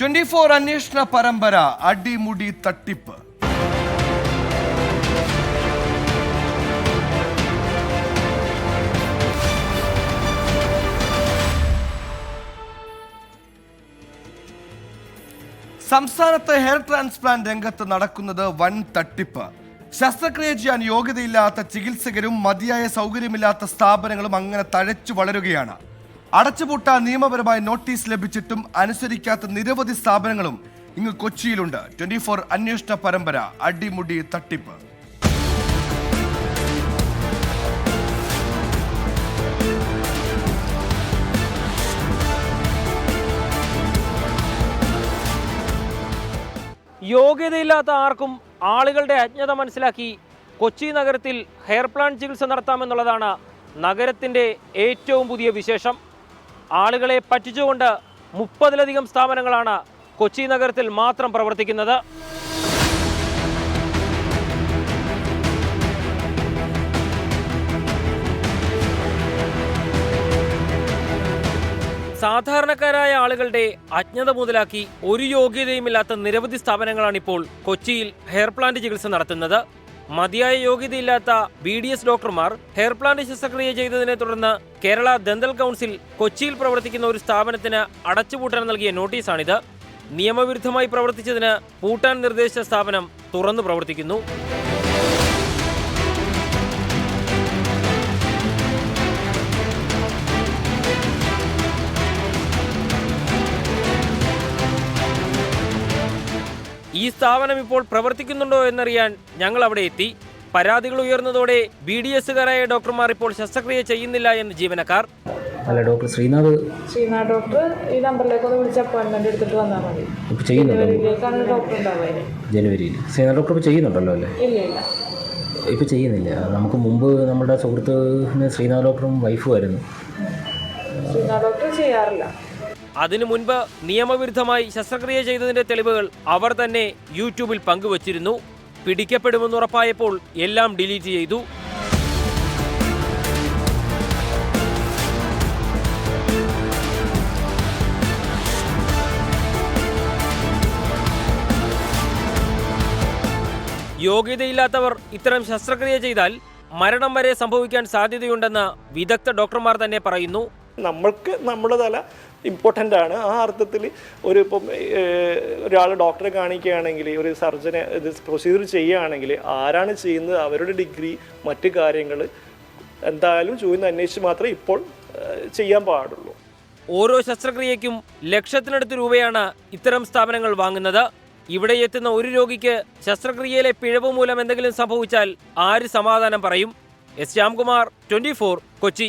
Twenty four അന്വേഷണ പരമ്പര അടിമുടി തട്ടിപ്പ്. സംസ്ഥാനത്ത് ഹെയർ ട്രാൻസ്പ്ലാന്റ് രംഗത്ത് നടക്കുന്നത് വൻ തട്ടിപ്പ്. ശസ്ത്രക്രിയ ചെയ്യാൻ യോഗ്യതയില്ലാത്ത ചികിത്സകരും മതിയായ സൗകര്യമില്ലാത്ത സ്ഥാപനങ്ങളും അങ്ങനെ തഴച്ചു വളരുകയാണ്. അടച്ചുപൂട്ടാൻ നിയമപരമായ നോട്ടീസ് ലഭിച്ചിട്ടും അനുസരിക്കാത്ത നിരവധി സ്ഥാപനങ്ങളും ഇങ്ങ് കൊച്ചിയിലുണ്ട്. ട്വന്റി ഫോർ അന്വേഷണ പരമ്പര അടിമുടി തട്ടിപ്പ്. യോഗ്യതയില്ലാത്ത ആർക്കും ആളുകളുടെ അജ്ഞത മനസ്സിലാക്കി കൊച്ചി നഗരത്തിൽ ഹെയർ പ്ലാന്റ് ചികിത്സ നടത്താമെന്നുള്ളതാണ് നഗരത്തിന്റെ ഏറ്റവും പുതിയ വിശേഷം. ആളുകളെ പറ്റിച്ചുകൊണ്ട് മുപ്പതിലധികം സ്ഥാപനങ്ങളാണ് കൊച്ചി നഗരത്തിൽ മാത്രം പ്രവർത്തിക്കുന്നത്. സാധാരണക്കാരായ ആളുകളുടെ അജ്ഞത മുതലാക്കി ഒരു യോഗ്യതയുമില്ലാത്ത നിരവധി സ്ഥാപനങ്ങളാണ് ഇപ്പോൾ കൊച്ചിയിൽ ഹെയർ പ്ലാന്റ് ചികിത്സ നടത്തുന്നത്. മതിയായ യോഗ്യതയില്ലാത്ത ബി ഡി എസ് ഡോക്ടർമാർ ഹെയർ പ്ലാന്റ് ശസ്ത്രക്രിയ ചെയ്തതിനെ തുടർന്ന് കേരള ദന്തൽ കൗൺസിൽ കൊച്ചിയിൽ പ്രവർത്തിക്കുന്ന ഒരു സ്ഥാപനത്തിന് അടച്ചുപൂട്ടാൻ നൽകിയ നോട്ടീസാണിത്. നിയമവിരുദ്ധമായി പ്രവർത്തിച്ചതിന് പൂട്ടാൻ നിർദ്ദേശിച്ച സ്ഥാപനം തുറന്നു പ്രവർത്തിക്കുന്നു. ഈ സ്ഥാപനം ഇപ്പോൾ പ്രവർത്തിക്കുന്നുണ്ടോ എന്നറിയാൻ ഞങ്ങൾ അവിടെ എത്തി. പരാതികൾ ഉയർന്നതോടെ ബി ഡി എസുകാരായ ഡോക്ടർമാർ ഇപ്പോൾ ശസ്ത്രക്രിയ ചെയ്യുന്നില്ല എന്ന് ജീവനക്കാർ. അല്ല ഡോക്ടർ ശ്രീനാഥ്. ശ്രീനാഥ് ഡോക്ടർ ഈ നമ്പറിലേക്ക് ഒന്ന് വിളിച്ച് അപ്പോയിൻമെന്റ് എടുത്തിട്ട് വന്നാൽ മതി. ജനുവരിയിലേക്കാണ് ഡോക്ടർ ഉണ്ടാവുക. ജനുവരിയിൽ. ശ്രീനാഥ് ഡോക്ടർ ഇപ്പോൾ ചെയ്യുന്നുണ്ടല്ലോ അല്ലേ? ഇല്ല ഇല്ല. ഇപ്പോൾ ചെയ്യുന്നില്ല. നമുക്ക് മുമ്പ് നമ്മുടെ സുഹൃത്തിന് ശ്രീനാഥ് ഡോക്ടറും വൈഫും ആയിരുന്നു. ശ്രീനാഥ് ഡോക്ടർ ചെയ്യാറില്ല. അതിനു മുൻപ് നിയമവിരുദ്ധമായി ശസ്ത്രക്രിയ ചെയ്തതിന്റെ തെളിവുകൾ അവർ തന്നെ യൂട്യൂബിൽ പങ്കുവച്ചിരുന്നു. പിടിക്കപ്പെടുമെന്ന് ഉറപ്പായപ്പോൾ എല്ലാം ഡിലീറ്റ് ചെയ്തു. യോഗ്യതയില്ലാത്തവർ ഇത്തരം ശസ്ത്രക്രിയ ചെയ്താൽ മരണം വരെ സംഭവിക്കാൻ സാധ്യതയുണ്ടെന്ന് വിദഗ്ധ ഡോക്ടർമാർ തന്നെ പറയുന്നു. നമ്മൾക്ക് നമ്മുടെ തല ഇമ്പോർട്ടന്റ് ആണ്. ആ അർത്ഥത്തിൽ ഒരു ഇപ്പം ഒരാൾ ഡോക്ടറെ കാണിക്കുകയാണെങ്കിൽ ഒരു സർജനെ ഇത് പ്രൊസീജിയർ ചെയ്യുകയാണെങ്കിൽ ആരാണ് ചെയ്യുന്നത് അവരുടെ ഡിഗ്രി മറ്റു കാര്യങ്ങൾ എന്തായാലും ചോദിന്ന് അന്വേഷിച്ച് മാത്രമേ ഇപ്പോൾ ചെയ്യാൻ പാടുള്ളൂ. ഓരോ ശസ്ത്രക്രിയയ്ക്കും ലക്ഷത്തിനടുത്ത് രൂപയാണ് ഇത്തരം സ്ഥാപനങ്ങൾ വാങ്ങുന്നത്. ഇവിടെ എത്തുന്ന ഒരു രോഗിക്ക് ശസ്ത്രക്രിയയിലെ പിഴവ് മൂലം എന്തെങ്കിലും സംഭവിച്ചാൽ ആര് സമാധാനം പറയും? S Shyamkumar twenty Kochi.